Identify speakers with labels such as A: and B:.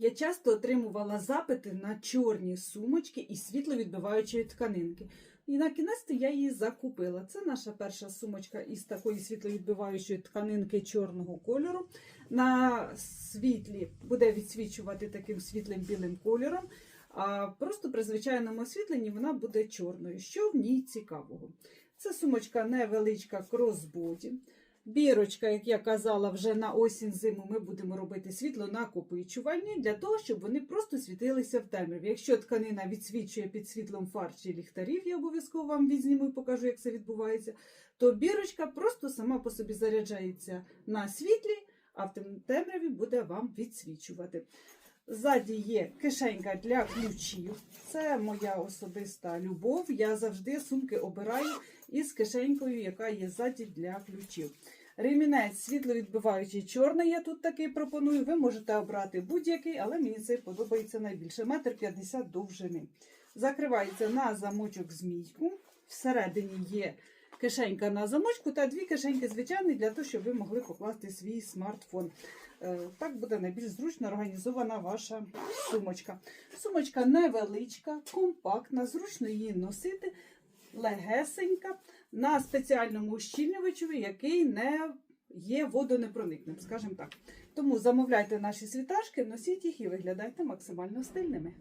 A: Я часто отримувала запити на чорні сумочки і світловідбиваючої тканинки. І на кінець я її закупила. Це наша перша сумочка із такої світловідбиваючої тканинки чорного кольору. На світлі буде відсвічувати таким світлим білим кольором. А просто при звичайному освітленні вона буде чорною. Що в ній цікавого? Це сумочка невеличка кросбоді. Бірочка, як я казала, вже на осінь зиму ми будемо робити світло накопичувальні для того, щоб вони просто світилися в темряві. Якщо тканина відсвічує під світлом фар чи ліхтарів, я обов'язково вам відзніму і покажу, як це відбувається, то бірочка просто сама по собі заряджається на світлі, а в темряві буде вам відсвічувати. Ззаді є кишенька для ключів. Це моя особиста любов. Я завжди сумки обираю із кишенькою, яка є ззаді для ключів. Ремінець світловідбиваючий чорний, я тут такий пропоную. Ви можете обрати будь-який, але мені цей подобається найбільше. Метр п'ятдесят довжини. Закривається на замочок змійку. Всередині є кишенька на замочку та дві кишеньки звичайні для того, щоб ви могли покласти свій смартфон. Е, Так буде найбільш зручно організована ваша сумочка. Сумочка невеличка, компактна, зручно її носити, легесенька, на спеціальному ущільнювачеві, який не є водонепроникним, скажімо так. Тому замовляйте наші світашки, носіть їх і виглядайте максимально стильними.